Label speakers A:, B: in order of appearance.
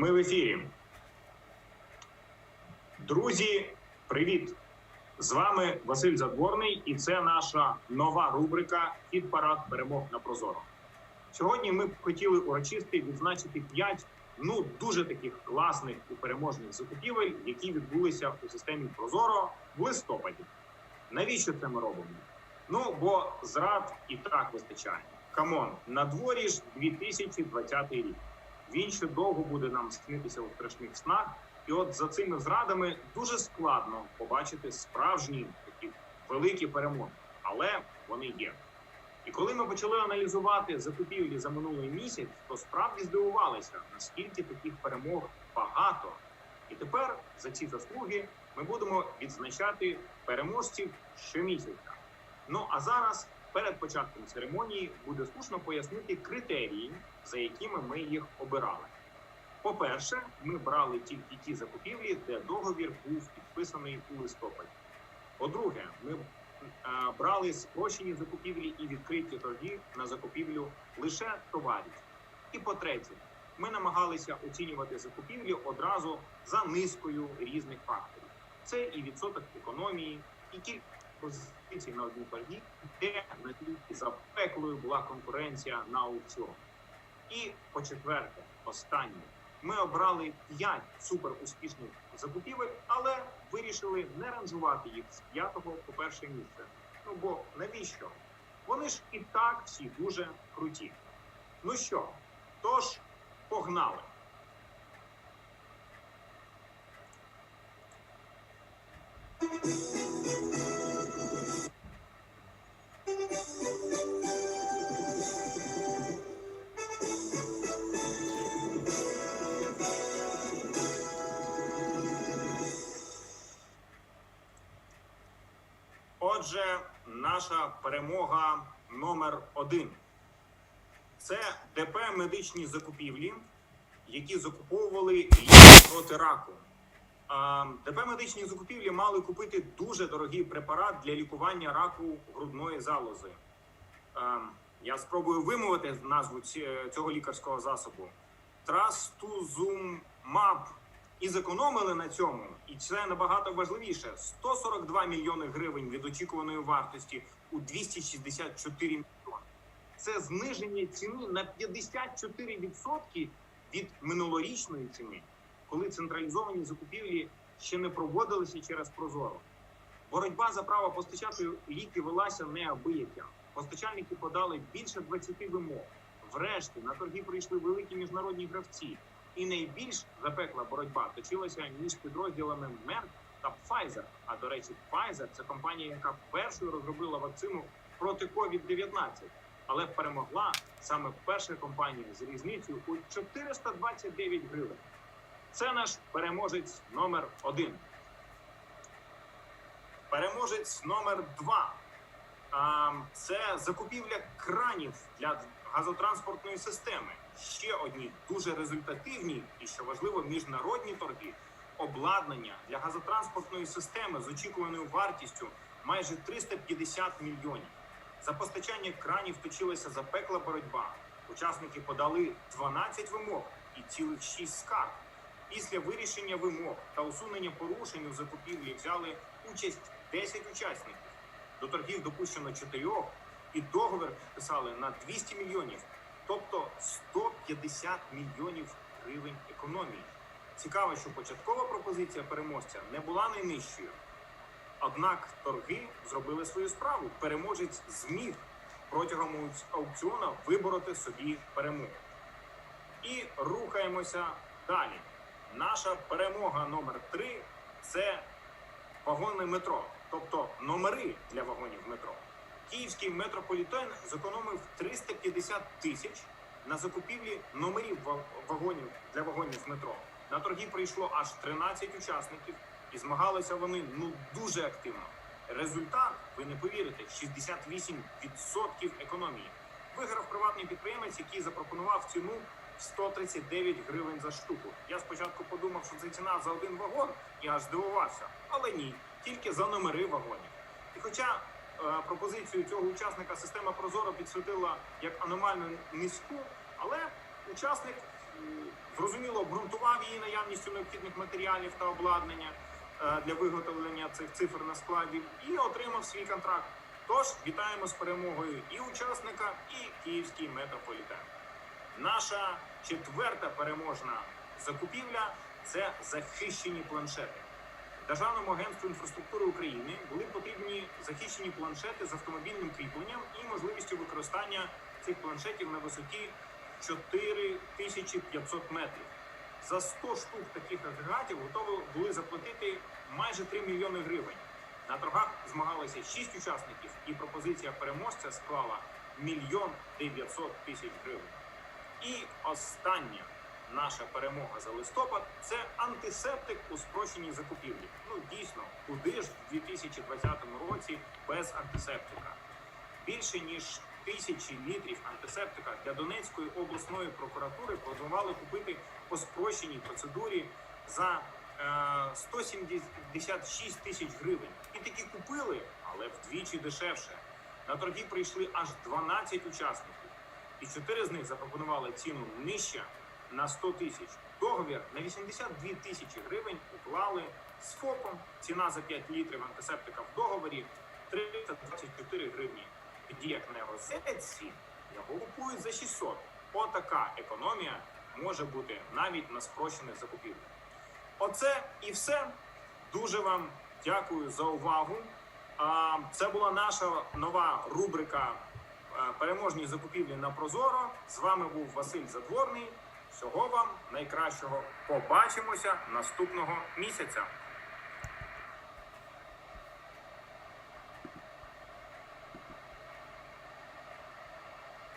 A: Ми в ефірі. Друзі, привіт! З вами Василь Задворний, і це наша нова рубрика «Хід парад перемог на Прозоро. Сьогодні ми б хотіли урочисти відзначити п'ять ну дуже таких класних і переможних закупівель, які відбулися у системі Прозоро в листопаді. Навіщо це ми робимо? Ну бо зрад і так вистачає. Камон, на дворі ж 2020 рік. Він ще довго буде нам снитися у страшних снах. І от за цими зрадами дуже складно побачити справжні такі великі перемоги, але вони є. І коли ми почали аналізувати закупівлі за минулий місяць, то справді здивувалися, наскільки таких перемог багато. І тепер за ці заслуги ми будемо відзначати переможців щомісяця. Ну а зараз, перед початком церемонії, буде слушно пояснити критерії, за якими ми їх обирали. По-перше, ми брали тільки ті закупівлі, де договір був підписаний у листопаді. По-друге, ми брали спрощені закупівлі і відкриті торги на закупівлю лише товарів. І по-третє, ми намагалися оцінювати закупівлі одразу за низкою різних факторів. Це і відсоток економії, і кількість позицій на одній торгі, де наскільки запеклою була конкуренція на аукціоні. І по четверте, останнє, ми обрали 5 супер успішних закупівель, але вирішили не ранжувати їх з п'ятого по перше місце. Ну бо навіщо? Вони ж і так всі дуже круті. Ну що, тож погнали. Отже, наша перемога номер один це ДП медичні закупівлі, які закуповували ліки проти раку. ДП медичні закупівлі мали купити дуже дорогий препарат для лікування раку грудної залози. Я спробую вимовити назву цього лікарського засобу. Трастузумаб. І зекономили на цьому, і це набагато важливіше: 142 мільйони гривень від очікуваної вартості у 264 мільйони. Це зниження ціни на 54% від минулорічної ціни, коли централізовані закупівлі ще не проводилися через Прозоро. Боротьба за право постачати ліки велася неабияка. Постачальники подали більше 20 вимог. Врешті на торги прийшли великі міжнародні гравці. І найбільш запекла боротьба точилася між підрозділами Merck та Pfizer. А до речі, Pfizer – це компанія, яка першою розробила вакцину проти COVID-19, але перемогла саме перша компанія з різницею у 429 гривень. Це наш переможець номер один. Переможець номер два. Це закупівля кранів для газотранспортної системи. Ще одні дуже результативні і що важливо, міжнародні торги обладнання для газотранспортної системи з очікуваною вартістю майже 350 мільйонів. За постачання кранів точилася запекла боротьба. Учасники подали 12 вимог і цілих 6 скарг. Після вирішення вимог та усунення порушень у закупівлі взяли участь 10 учасників. До торгів допущено 4, і договір писали на 200 мільйонів, тобто 150 мільйонів гривень економії. Цікаво, що початкова пропозиція переможця не була найнижчою. Однак торги зробили свою справу. Переможець зміг протягом аукці- аукціону вибороти собі перемогу. І рухаємося далі. Наша перемога номер 3 це вагони метро, тобто номери для вагонів метро. Київський метрополітен зекономив 350 тисяч на закупівлі номерів вагонів для вагонів метро. На торги прийшло аж 13 учасників, і змагалися вони ну дуже активно. Результат, ви не повірите, 68% економії. Виграв приватний підприємець, який запропонував ціну в 139 гривень за штуку. Я спочатку подумав, що це ціна за один вагон, і аж здивувався. Але ні, тільки за номери вагонів. І хоча пропозицію цього учасника система Прозоро підсвітила як аномально низьку, але учасник зрозуміло обґрунтував її наявністю необхідних матеріалів та обладнання е, для виготовлення цих цифр на складі і отримав свій контракт. Тож вітаємо з перемогою і учасника, і київський метрополітен. Наша четверта переможна закупівля це захищені планшети. Державному агентству інфраструктури України були потрібні захищені планшети з автомобільним кріпленням і можливістю використання цих планшетів на висоті 4500 метрів. За 100 штук таких агрегатів готові були заплатити майже 3 мільйони гривень. На торгах змагалися 6 учасників, і пропозиція переможця склала мільйон 900 тисяч гривень. І остання наша перемога за листопад це антисептик у спрощеній закупівлі. Ну дійсно, куди ж в 2020 році без антисептика? Більше ніж тисячі літрів антисептика для Донецької обласної прокуратури планували купити по спрощеній процедурі за е, 176 тисяч гривень. І таки купили, але вдвічі дешевше. На торги прийшли аж 12 учасників, і чотири з них запропонували ціну нижче на 100 тисяч. Договір на 82 тисячі гривень уклали з ФОПом. Ціна за 5 літрів антисептика в договорі 324 гривні. Тоді як на розетці його купують за 600. Отака економія може бути навіть на спрощених закупівлях. Оце і все. Дуже вам дякую за увагу. Це була наша нова рубрика е, переможні закупівлі на Прозоро. З вами був Василь Задворний. Всього вам найкращого. Побачимося наступного місяця.